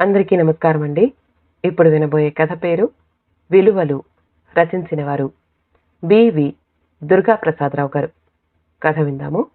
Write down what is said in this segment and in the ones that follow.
అందరికీ నమస్కారం అండి ఇప్పుడు వినబోయే కథ పేరు విలువలు రచించిన వారు బివి దుర్గా ప్రసాదరావు గారు. కథ విందాము.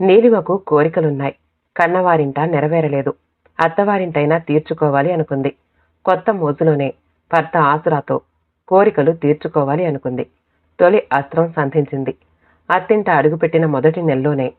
నీలిమకు కోరికలున్నాయి. కన్నవారింట నెరవేరలేదు. అత్తవారింటైనా తీర్చుకోవాలి అనుకుంది. కొత్త మోజులోనే భర్త ఆసురాతో కోరికలు తీర్చుకోవాలి అనుకుంది. తొలి అస్త్రం సంధించింది. అత్తింట అడుగుపెట్టిన మొదటి నెలలోనే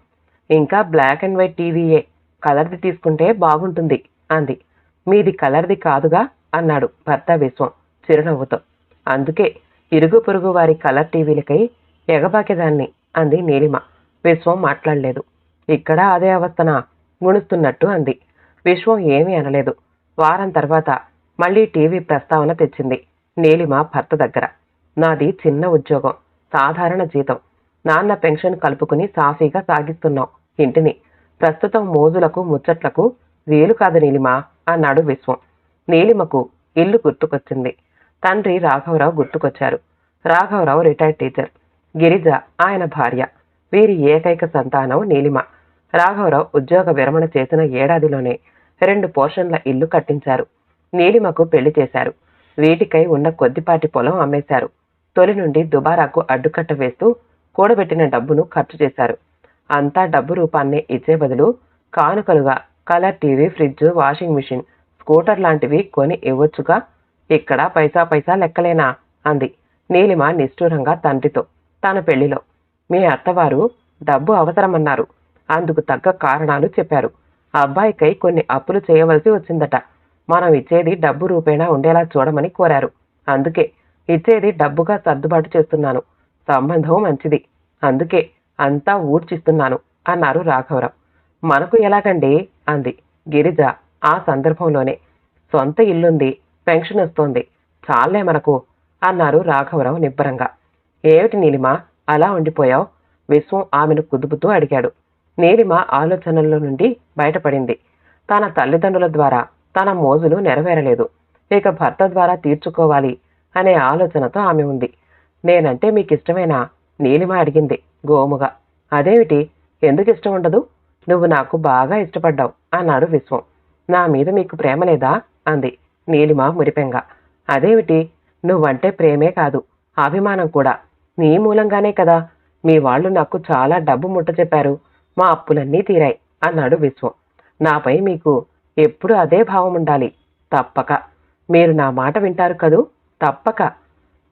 ఇంకా బ్లాక్ అండ్ వైట్ టీవీయే కలర్ది తీసుకుంటే బాగుంటుంది అంది. మీది కలర్ది కాదుగా అన్నాడు భర్త విశ్వం చిరునవ్వుతో. అందుకే ఇరుగు పొరుగు వారి కలర్ టీవీలకై ఎగబాకేదాన్ని అంది నీలిమ. విశ్వం మాట్లాడలేదు. ఇక్కడ అదే అవస్థన? గుణుస్తున్నట్టు అంది. విశ్వం ఏమీ అనలేదు. వారం తర్వాత మళ్ళీ టీవీ ప్రస్తావన తెచ్చింది నీలిమ భర్త దగ్గర. నాది చిన్న ఉద్యోగం సాధారణ జీతం. నాన్న పెన్షన్ కలుపుకుని సాఫీగా సాగిస్తున్నాం ఇంటిని. ప్రస్తుతం మోజులకు ముచ్చట్లకు వీలు కాదు నీలిమ అన్నాడు విశ్వం. నీలిమకు ఇల్లు గుర్తుకొచ్చింది. తండ్రి రాఘవరావు గుర్తుకొచ్చారు. రాఘవరావు రిటైర్డ్ టీచర్. గిరిజ ఆయన భార్య. వీరి ఏకైక సంతానం నీలిమ. రాఘవరావు ఉద్యోగ విరమణ చేసిన ఏడాదిలోనే రెండు పోర్షన్ల ఇల్లు కట్టించారు. నీలిమకు పెళ్ళి చేశారు. వీటికై ఉన్న కొద్దిపాటి పొలం అమ్మేశారు. తొలి నుండి దుబారాకు అడ్డుకట్ట వేస్తూ కూడబెట్టిన డబ్బును ఖర్చు చేశారు. అంతా డబ్బు రూపాన్నే ఇచ్చే బదులు కానుకలుగా colour TV fridge washing machine scooter లాంటివి కొని ఇవ్వొచ్చుగా. ఇక్కడ పైసా పైసా లెక్కలేనా? అంది. నీలిమ నిష్ఠూరంగా తండ్రితో తన పెళ్ళిలో మీ అత్తవారు డబ్బు అవసరమన్నారు. అందుకు తగ్గ కారణాలు చెప్పారు. అబ్బాయికై కొన్ని అప్పులు చేయవలసి వచ్చిందట. మనం ఇచ్చేది డబ్బు రూపేణా ఉండేలా చూడమని కోరారు. అందుకే ఇచ్చేది డబ్బుగా సర్దుబాటు చేస్తున్నాను. సంబంధం మంచిది. అందుకే అంతా ఊడ్చిస్తున్నాను అన్నారు రాఘవరావు. మనకు ఎలాగండి? అంది గిరిజ ఆ సందర్భంలోనే. సొంత ఇల్లుంది పెన్షన్ వస్తోంది చాలే మనకు అన్నారు రాఘవరావు నిబ్బరంగా. ఏమిటి నీలిమ అలా ఉండిపోయావు? విశ్వం ఆమెను కుదుపుతూ అడిగాడు. నీలిమ ఆలోచనల్లో నుండి బయటపడింది. తన తల్లిదండ్రుల ద్వారా తన మోజులు నెరవేరలేదు. ఇక భర్త ద్వారా తీర్చుకోవాలి అనే ఆలోచనతో ఆమె ఉంది. నేనంటే మీకు ఇష్టమేనా నీలిమ అడిగింది గోముగా. అదేమిటి? ఎందుకు ఇష్టం ఉండదు? నువ్వు నాకు బాగా ఇష్టపడ్డావు అన్నాడు విశ్వం. నా మీద మీకు ప్రేమ లేదా అంది నీలిమ మురిపెంగా. అదేమిటి? నువ్వంటే ప్రేమే కాదు అభిమానం కూడా. నీ మూలంగానే కదా. మీ వాళ్ళు నాకు చాలా డబ్బు ముట్ట చెప్పారు. మా అప్పులన్నీ తీరాయి అన్నాడు విశ్వం. నాపై మీకు ఎప్పుడు అదే భావం ఉండాలి. తప్పక. మీరు నా మాట వింటారు కదూ? తప్పక.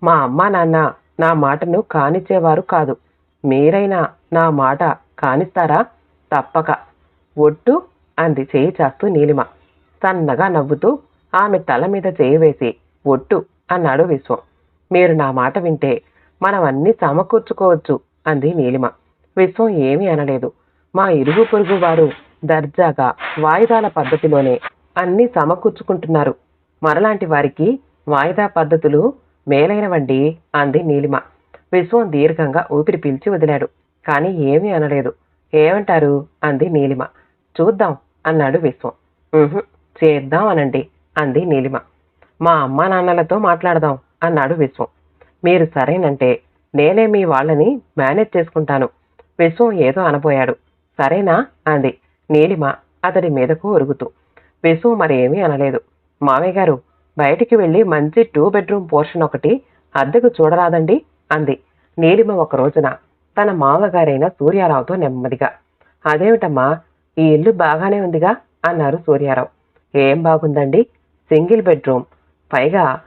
మా అమ్మా నాన్న నా మాటను కానిచ్చేవారు కాదు. మీరైనా నా మాట కానిస్తారా? తప్పక. ఒట్టు అంది చేయి చాస్తూ నీలిమ. సన్నగా నవ్వుతూ ఆమె తల మీద చేయి వేసి ఒట్టు అన్నాడు విశ్వం. మీరు నా మాట వింటే మనం అన్ని సమకూర్చుకోవచ్చు అంది నీలిమ. విశ్వం ఏమీ అనలేదు. మా ఇరుగు పొరుగు వారు దర్జాగా వాయిదాల పద్ధతిలోనే అన్ని సమకూర్చుకుంటున్నారు. మరలాంటి వారికి వాయిదా పద్ధతులు మేలైనవండి అంది నీలిమ. విశ్వం దీర్ఘంగా ఊపిరి పీల్చి వదిలాడు. కానీ ఏమీ అనలేదు. ఏమంటారు? అంది నీలిమ. చూద్దాం అన్నాడు విశ్వం. చేద్దాం అనండి అంది నీలిమ. మా అమ్మా నాన్నలతో మాట్లాడదాం అన్నాడు విశ్వం. మీరు సరేనంటే నేనే మీ వాళ్ళని మేనేజ్ చేసుకుంటాను. విశ్వం ఏదో అనబోయాడు. సరేనా? అంది నీలిమ అతడి మీదకు ఒరుగుతూ. విశ్వం మరేమీ అనలేదు. మామయ్య గారు బయటికి వెళ్ళి మంచి టూ బెడ్రూమ్ పోర్షన్ ఒకటి అద్దెకు చూడరాదండి అంది. నీలిమ ఒక రోజున తన మామగారైన సూర్యారావుతో నెమ్మదిగా. అదేమిటమ్మా ఈ ఇల్లు బాగానే ఉందిగా? అన్నారు సూర్యారావు. ఏం బాగుందండి? Single bedroom. పైగా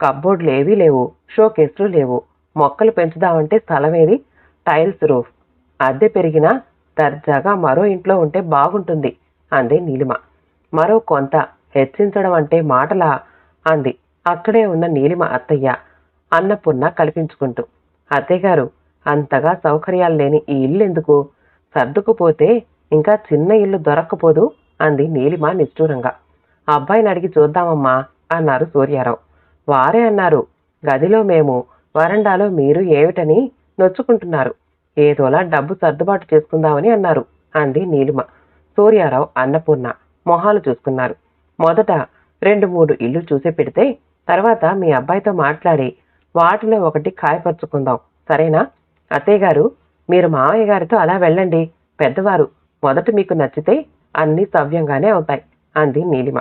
కబ్బోర్డ్లు ఏవీ లేవు షోకేస్లు లేవు. మొక్కలు పెంచుదామంటే స్థలమేది? Tiles roof. అద్దె పెరిగినా దర్జాగా మరో ఇంట్లో ఉంటే బాగుంటుంది అంది నీలిమ. మరో కొంత హెచ్చించడం అంటే మాటలా? అంది. అక్కడే ఉన్న నీలిమ అత్తయ్య అన్నపూర్ణ కల్పించుకుంటూ అత్తయ్యగారు అంతగా సౌకర్యాలు లేని ఈ ఇల్లు ఎందుకు? సర్దుకుపోతే ఇంకా చిన్న ఇల్లు దొరక్కపోదు అంది నీలిమ నిష్ఠూరంగా. అబ్బాయిని అడిగి చూద్దామమ్మా అన్నారు సూర్యారావు. వారే అన్నారు గదిలో మేము వరండాలో మీరు ఏమిటని నొచ్చుకుంటున్నారు. ఏదోలా డబ్బు సర్దుబాటు చేసుకుందామని అన్నారు అంది నీలిమ. సూర్యారావు అన్నపూర్ణ మొహాలు చూసుకున్నారు. మొదట రెండు మూడు ఇల్లు చూసి పెడితే తర్వాత మీ అబ్బాయితో మాట్లాడి వాటిలో ఒకటి ఖాయపరుచుకుందాం. సరేనా? అత్తయ్య గారు మీరు మావయ్య గారితో అలా వెళ్ళండి. పెద్దవారు మొదట మీకు నచ్చితే అన్నీ సవ్యంగానే అవుతాయి అంది నీలిమ.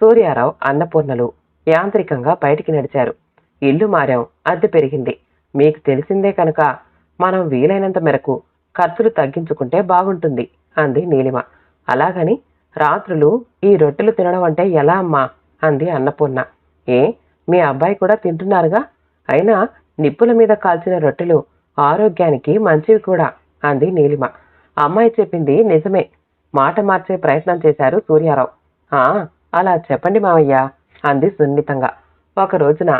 సూర్యారావు అన్నపూర్ణలు యాంత్రికంగా బయటికి నడిచారు. ఇల్లు మారాం అద్దె పెరిగింది. మీకు తెలిసిందే కనుక మనం వీలైనంత మేరకు ఖర్చులు తగ్గించుకుంటే బాగుంటుంది అంది నీలిమ. అలాగని రాత్రులు ఈ రొట్టెలు తినడం అంటే ఎలా అమ్మా? అంది అన్నపూర్ణ. ఏ? మీ అబ్బాయి కూడా తింటున్నారుగా? అయినా నిప్పుల మీద కాల్చిన రొట్టెలు ఆరోగ్యానికి మంచివి కూడా అంది నీలిమ. అమ్మాయి చెప్పింది నిజమే. మాట మార్చే ప్రయత్నం చేశారు సూర్యారావు. ఆ అలా చెప్పండి మావయ్య అంది సున్నితంగా. ఒక రోజున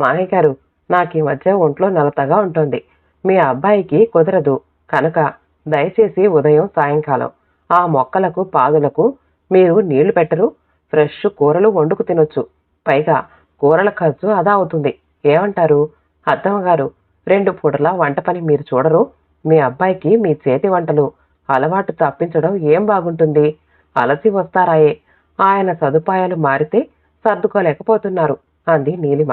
మామయ్య గారు నాకు ఈ మధ్య ఒంట్లో నలతగా ఉంటుంది. మీ అబ్బాయికి కుదరదు. కనుక దయచేసి ఉదయం సాయంకాలం ఆ మొక్కలకు పాదులకు మీరు నీళ్ళు పెట్టరు ఫ్రెష్ కూరలు వండుకు తినొచ్చు. పైగా కూరల ఖర్చు అదా అవుతుంది. ఏమంటారు? అత్తమ్మగారు రెండు పూటల వంట పని మీరు చూడరు. మీ అబ్బాయికి మీ చేతి వంటలు అలవాటు తప్పించడం ఏం బాగుంటుంది? అలసి వస్తారాయే. ఆయన సదుపాయాలు మారితే సర్దుకోలేకపోతున్నారు అంది నీలిమ.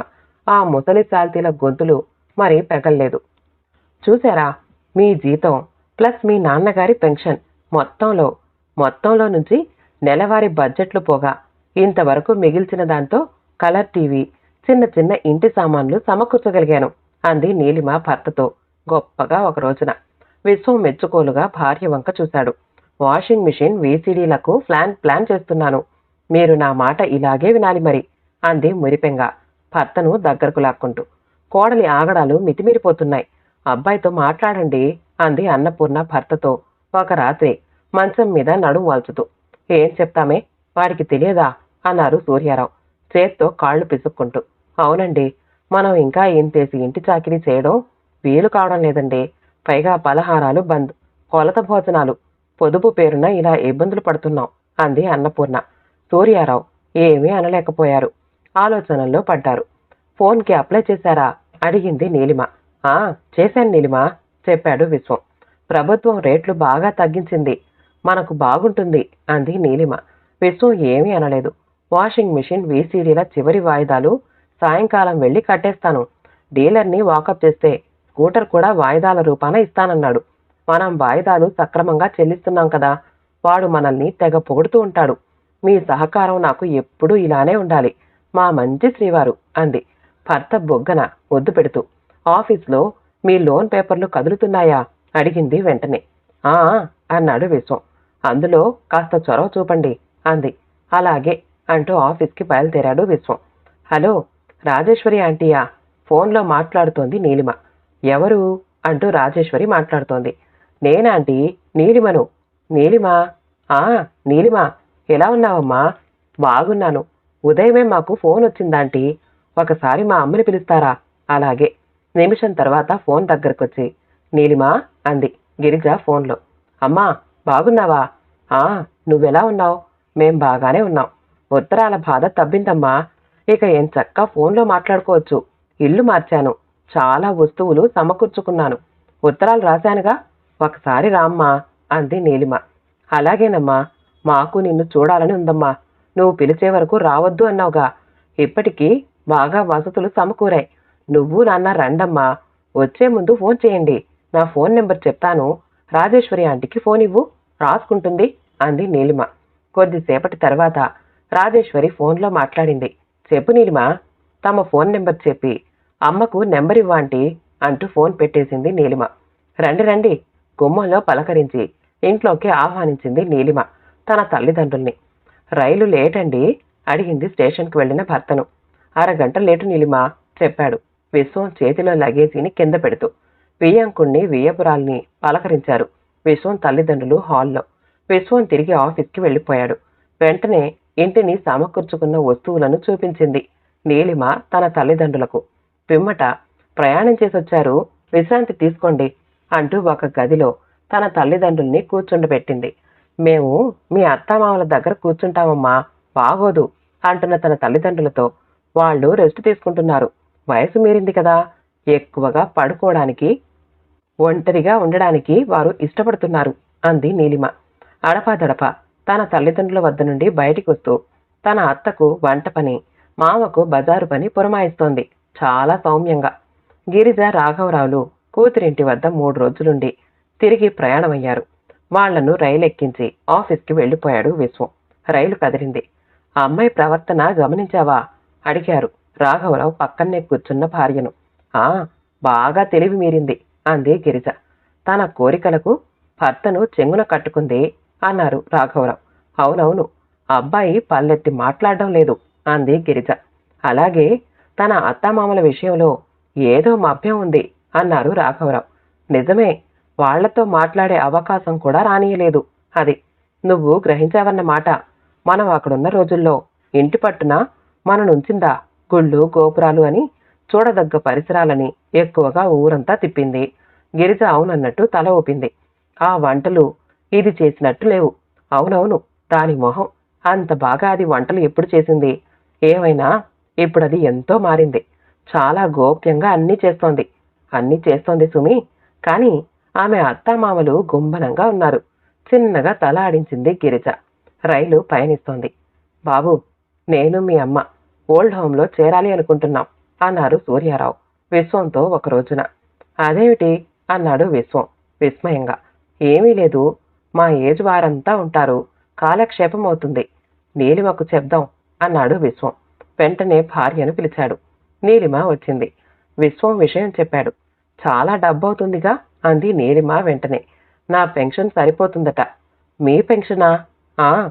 ఆ ముసలి సాల్తీల గొంతులు మరి పెగల్లేదు. చూసారా మీ జీతం ప్లస్ మీ నాన్నగారి పెన్షన్. మొత్తంలో మొత్తంలో నుంచి నెలవారీ బడ్జెట్లు పోగా. ఇంతవరకు మిగిల్చిన దాంతో కలర్ టీవీ చిన్న చిన్న ఇంటి సామాన్లు సమకూర్చగలిగాను అంది నీలిమ భర్తతో. గొప్పగా ఒక రోజున. విశ్వం మెచ్చుకోలుగా భార్య వంక చూశాడు. వాషింగ్ మిషన్ వీసీడీలకు ప్లాన్ ప్లాన్ చేస్తున్నాను. మీరు నా మాట ఇలాగే వినాలి మరి అంది మురిపెంగా. భర్తను దగ్గరకు లాక్కుంటూ. కోడలి ఆగడాలు మితిమీరిపోతున్నాయి. అబ్బాయితో మాట్లాడండి అంది అన్నపూర్ణ భర్తతో. ఒక రాత్రి మంచం మీద నడుం వాల్చుతూ. ఏం చెప్తామే వాడికి తెలియదా? అన్నారు సూర్యారావు. చేత్తో కాళ్ళు పిసుక్కుంటూ. అవునండి మనం ఇంకా ఏం చేసి ఇంటి చాకిరీ చేయడం? వీలు కావడం లేదండి. పైగా పలహారాలు బంద్ కొలత భోజనాలు. పొదుపు పేరున ఇలా ఇబ్బందులు పడుతున్నాం అంది అన్నపూర్ణ. సూర్యారావు ఏమీ అనలేకపోయారు. ఆలోచనల్లో పడ్డారు. ఫోన్కి అప్లై చేశారా? అడిగింది నీలిమ. ఆ చేశాను నీలిమ చెప్పాడు విశ్వం. ప్రభుత్వం రేట్లు బాగా తగ్గించింది. మనకు బాగుంటుంది అంది నీలిమ. విశ్వం ఏమీ అనలేదు. వాషింగ్ మిషన్ వీసీడీల చివరి వాయిదాలు సాయంకాలం వెళ్ళి కట్టేస్తాను. డీలర్ని వాకప్ చేస్తే స్కూటర్ కూడా వాయిదాల రూపాన ఇస్తానన్నాడు. మనం వాయిదాలు సక్రమంగా చెల్లిస్తున్నాం కదా వాడు మనల్ని తెగ పొగుడుతూ ఉంటాడు. మీ సహకారం నాకు ఎప్పుడూ ఇలానే ఉండాలి. మా మంచి శ్రీవారు అంది. భర్త బొగ్గన ముద్దు పెడుతూ. ఆఫీస్లో మీ లోన్ పేపర్లు కదులుతున్నాయా? అడిగింది వెంటనే. ఆ అన్నాడు విశ్వం అందులో కాస్త చొరవ చూపండి అంది. అలాగే అంటూ ఆఫీస్కి బయలుదేరాడు విశ్వం. హలో రాజేశ్వరి ఆంటీయా? ఫోన్లో మాట్లాడుతోంది నీలిమ. ఎవరు? అంటూ రాజేశ్వరి మాట్లాడుతోంది. నేనాంటీ నీలిమను. నీలిమ? ఆ నీలిమ. ఎలా ఉన్నావమ్మా? బాగున్నాను. ఉదయమే మాకు ఫోన్ వచ్చిందాంటీ ఒకసారి మా అమ్మని పిలుస్తారా? అలాగే. నిమిషం తర్వాత ఫోన్ దగ్గరకొచ్చి నీలిమా అంది గిరిజ ఫోన్లో. అమ్మా బాగున్నావా? ఆ నువ్వెలా ఉన్నావు? మేం బాగానే ఉన్నాం. ఉత్తరాల బాధ తబ్బిందమ్మా. ఇక ఏం చక్క ఫోన్లో మాట్లాడుకోవచ్చు. ఇల్లు మార్చాను. చాలా వస్తువులు సమకూర్చుకున్నాను. ఉత్తరాలు రాశానుగా? ఒకసారి రామ్మా అంది నీలిమ. అలాగేనమ్మా మాకు నిన్ను చూడాలని ఉందమ్మా. నువ్వు పిలిచే వరకు రావద్దు అన్నావుగా. ఇప్పటికీ బాగా వసతులు సమకూరాయి. నువ్వు నాన్న రండమ్మా. వచ్చే ముందు ఫోన్ చేయండి. నా ఫోన్ నెంబర్ చెప్తాను. రాజేశ్వరి ఆంటీకి ఫోన్ ఇవ్వు రాసుకుంటుంది అంది నీలిమ. కొద్దిసేపటి తర్వాత రాజేశ్వరి ఫోన్లో మాట్లాడింది. చెప్పు నీలిమ తమ ఫోన్ నెంబర్ చెప్పి అమ్మకు నెంబర్ ఇవ్వాంటి అంటూ ఫోన్ పెట్టేసింది నీలిమ. రండి రండి గుమ్మంలో పలకరించి ఇంట్లోకి ఆహ్వానించింది నీలిమ తన తల్లిదండ్రుల్ని. రైలు లేటండి అడిగింది స్టేషన్కి వెళ్ళిన భర్తను. అరగంట లేటు నీలిమ చెప్పాడు. విశ్వం చేతిలో లగేజీని కింద పెడుతూ. వియ్యంకుణ్ణి వియ్యపురాల్ని పలకరించారు. విశ్వం తల్లిదండ్రులు హాల్లో. విశ్వం తిరిగి ఆఫీస్కి వెళ్ళిపోయాడు. వెంటనే ఇంటిని సమకూర్చుకున్న వస్తువులను చూపించింది నీలిమ తన తల్లిదండ్రులకు. పిమ్మట ప్రయాణం చేసొచ్చారు. విశ్రాంతి తీసుకోండి అంటూ ఒక గదిలో తన తల్లిదండ్రుల్ని కూర్చుండబెట్టింది. మేము మీ అత్తామామల దగ్గర కూర్చుంటామమ్మా. బాగోదు అంటున్న తన తల్లిదండ్రులతో వాళ్ళు రెస్ట్ తీసుకుంటున్నారు. వయసు మీరింది కదా. ఎక్కువగా పడుకోవడానికి ఒంటరిగా ఉండడానికి వారు ఇష్టపడుతున్నారు అంది నీలిమ. అడపాదడప తన తల్లిదండ్రుల వద్ద నుండి బయటికి వస్తూ తన అత్తకు వంట పని మామకు బజారు పని పురమాయిస్తోంది చాలా సౌమ్యంగా. గిరిజ రాఘవరావులు కూతురింటి వద్ద మూడు రోజులుండి తిరిగి ప్రయాణమయ్యారు. వాళ్ళను రైలెక్కించి ఆఫీస్కి వెళ్ళిపోయాడు విశ్వం. రైలు కదిలింది. ఆ అమ్మాయి ప్రవర్తన గమనించావా? అడిగారు రాఘవరావు పక్కనే కూర్చున్న భార్యను. ఆ బాగా తెలివి మీరింది. అంది గిరిజ. తన కోరికలకు భర్తను చెంగున కట్టుకుంది అన్నారు రాఘవరావు. అవునవును అబ్బాయి పల్లెత్తి మాట్లాడడం లేదు అంది గిరిజ. అలాగే తన అత్తమామల విషయంలో ఏదో మభ్యం ఉంది అన్నారు రాఘవరావు. నిజమే వాళ్ళతో మాట్లాడే అవకాశం కూడా రానియలేదు అది. నువ్వు గ్రహించావన్న మాట మనం అక్కడున్న రోజుల్లో ఇంటి పట్టున మన నుంచిందా గుళ్ళు గోపురాలు అని చూడదగ్గ పరిసరాలని ఎక్కువగా ఊరంతా తిప్పింది. గిరిజ అవునన్నట్టు తల ఊపింది. ఆ వంటలు ఇది చేసినట్టు లేవు. అవునవును దాని మొహం. అంత బాగా అది వంటలు ఎప్పుడు చేసింది? ఏమైనా? ఇప్పుడు అది ఎంతో మారింది. చాలా గోప్యంగా అన్నీ చేస్తోంది. అన్నీ చేస్తోంది సుమి. కానీ ఆమె అత్తామామలు గుంభనంగా ఉన్నారు. చిన్నగా తల ఆడించింది గిరిజ. రైలు పయనిస్తోంది. బాబు నేను మీ అమ్మ. ఓల్డ్ హోమ్లో చేరాలి అనుకుంటున్నాం. అన్నారు సూర్యారావు. విశ్వంతో ఒక రోజున. అదేమిటి? అన్నాడు విశ్వం విస్మయంగా. ఏమీ లేదు. మా ఏజ్ వారంతా ఉంటారు. కాలక్షేపం అవుతుంది. నీలిమకు చెప్దాం అన్నాడు విశ్వం. వెంటనే భార్యను పిలిచాడు. నీలిమ వచ్చింది. విశ్వం విషయం చెప్పాడు. చాలా డబ్బవుతుందిగా అంది నీలిమ వెంటనే. నా పెన్షన్ సరిపోతుందట. మీ పెన్షనా? ఆ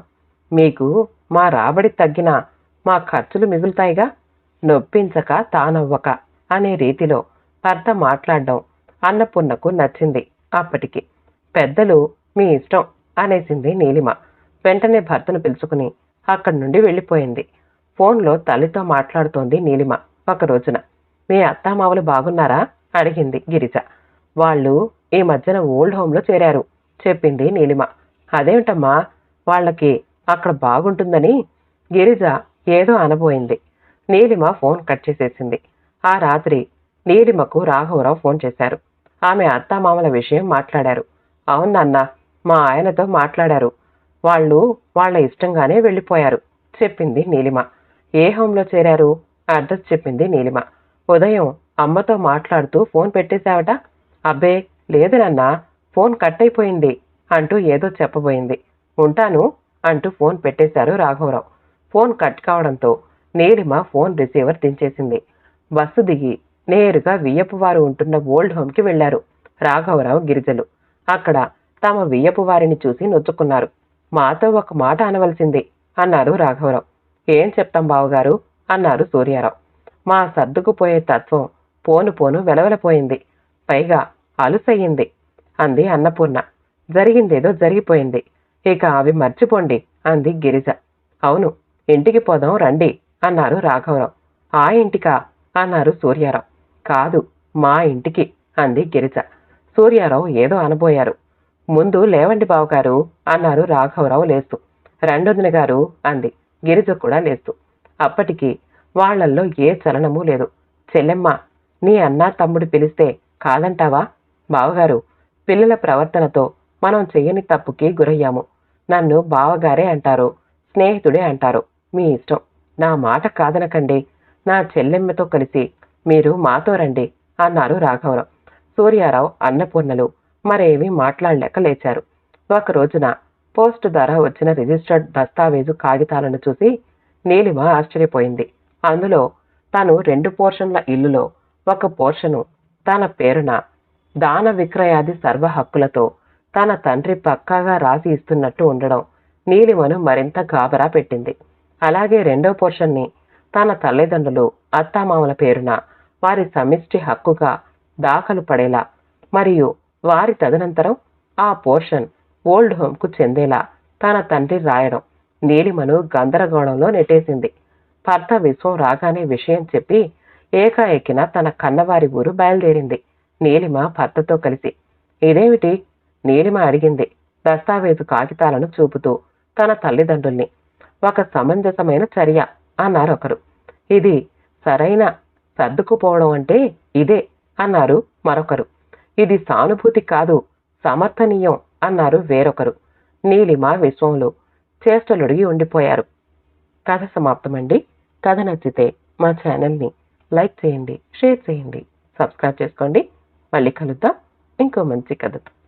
మీకు మా రాబడి తగ్గినా మా ఖర్చులు మిగులుతాయిగా. నొప్పించక తానవ్వక అనే రీతిలో భర్త మాట్లాడడం అన్నపూర్ణకు నచ్చింది అప్పటికి. పెద్దలు మీ ఇష్టం అనేసింది నీలిమ. వెంటనే భర్తను పిలుచుకుని అక్కడి నుండి వెళ్ళిపోయింది. ఫోన్లో తల్లితో మాట్లాడుతోంది నీలిమ ఒక రోజున. మీ అత్తామావలు బాగున్నారా? అడిగింది గిరిజ. వాళ్ళు ఈ మధ్యన ఓల్డ్ హోంలో చేరారు చెప్పింది నీలిమ. అదేమిటమ్మా? వాళ్ళకి అక్కడ బాగుంటుందని? గిరిజ ఏదో అనబోయింది. నీలిమ ఫోన్ కట్ చేసేసింది. ఆ రాత్రి నీలిమకు రాఘవరావు ఫోన్ చేశారు. ఆమె అత్తామామల విషయం మాట్లాడారు. అవునన్న మా ఆయనతో మాట్లాడారు. వాళ్ళు వాళ్ళ ఇష్టంగానే వెళ్ళిపోయారు చెప్పింది నీలిమ. ఏ హోంలో చేరారు? అడ్రస్ చెప్పింది నీలిమ. ఉదయం అమ్మతో మాట్లాడుతూ ఫోన్ పెట్టేశావట? అబ్బే లేదు నాన్న ఫోన్ కట్ అయిపోయింది అంటూ ఏదో చెప్పబోయింది. ఉంటాను అంటూ ఫోన్ పెట్టేశారు రాఘవరావు. ఫోన్ కట్ కావడంతో నీలిమ ఫోన్ రిసీవర్ దించేసింది బస్సు దిగి నేరుగా వియ్యపు వారు ఉంటున్న ఓల్డ్ హోమ్కి వెళ్ళారు రాఘవరావు గిరిజలు. అక్కడ తమ వియ్యపు వారిని చూసి నొచ్చుకున్నారు. మాతో ఒక మాట అనవలసింది అన్నారు రాఘవరావు. ఏం చెప్తాం బావగారు? అన్నారు సూర్యారావు. మా సర్దుకుపోయే తత్వం పోను పోను వెలవెలపోయింది. పైగా అలుసయ్యింది అంది అన్నపూర్ణ. జరిగిందేదో జరిగిపోయింది. ఇక అవి మర్చిపోండి అంది గిరిజ. అవును ఇంటికి పోదాం రండి అన్నారు రాఘవరావు. ఆ ఇంటికా? అన్నారు సూర్యారావు. కాదు మా ఇంటికి అంది గిరిజ. సూర్యారావు ఏదో అనబోయారు. ముందు లేవండి బావగారు అన్నారు రాఘవరావు లేస్తూ. రెండొందిన గారు అంది. గిరిజ కూడా లేస్తూ. అప్పటికి వాళ్ళల్లో ఏ చలనమూ లేదు. చెల్లెమ్మ నీ అన్న తమ్ముడు పిలిస్తే కాదంటావా? బావగారు పిల్లల ప్రవర్తనతో మనం చెయ్యని తప్పుకి గురయ్యాము. నన్ను బావగారే అంటారు స్నేహితుడే అంటారు. మీ ఇష్టం. నా మాట కాదనకండి. నా చెల్లెమ్మతో కలిసి మీరు మాతో రండి అన్నారు రాఘవరావు. సూర్యారావు అన్నపూర్ణలు మరేమీ మాట్లాడలేక లేచారు. ఒక రోజున పోస్ట్ ద్వారా వచ్చిన రిజిస్టర్డ్ దస్తావేజు కాగితాలను చూసి నీలిమ ఆశ్చర్యపోయింది. అందులో తాను రెండు పోర్షన్ల ఇల్లులో ఒక పోర్షను తన పేరున దాన విక్రయాది సర్వ హక్కులతో తన తండ్రి పక్కాగా రాసి ఇస్తున్నట్టు ఉండడం నీలిమను మరింత గాబరా పెట్టింది. అలాగే రెండో పోర్షన్ని తన తల్లిదండ్రులు అత్తామామల పేరున వారి సమిష్టి హక్కుగా దాఖలు పడేలా మరియు వారి తదనంతరం ఆ పోర్షన్ ఓల్డ్ హోమ్కు చెందేలా తన తండ్రి రాయడం నీలిమను గందరగోళంలో నెట్టేసింది. భర్త విశ్వం రాగానే విషయం చెప్పి ఏకాఏకిన తన కన్నవారి ఊరు బయలుదేరింది. నీలిమ భర్తతో కలిసి ఇదేమిటి? నీలిమ అడిగింది దస్తావేజు కాగితాలను చూపుతూ తన తల్లిదండ్రుల్ని. ఒక సమంజసమైన చర్య అన్నారు ఒకరు. ఇది సరైన సర్దుకుపోవడం అంటే ఇదే అన్నారు మరొకరు. ఇది సానుభూతి కాదు సమర్థనీయం అన్నారు వేరొకరు. నీలిమ విశ్వంలో చేష్టలుడిగి ఉండిపోయారు. కథ సమాప్తమండి. కథ నచ్చితే మా ఛానల్ని లైక్ చేయండి షేర్ చేయండి సబ్స్క్రైబ్ చేసుకోండి. మళ్ళీ కలుద్దాం. ఇంకో మంచి కథతో.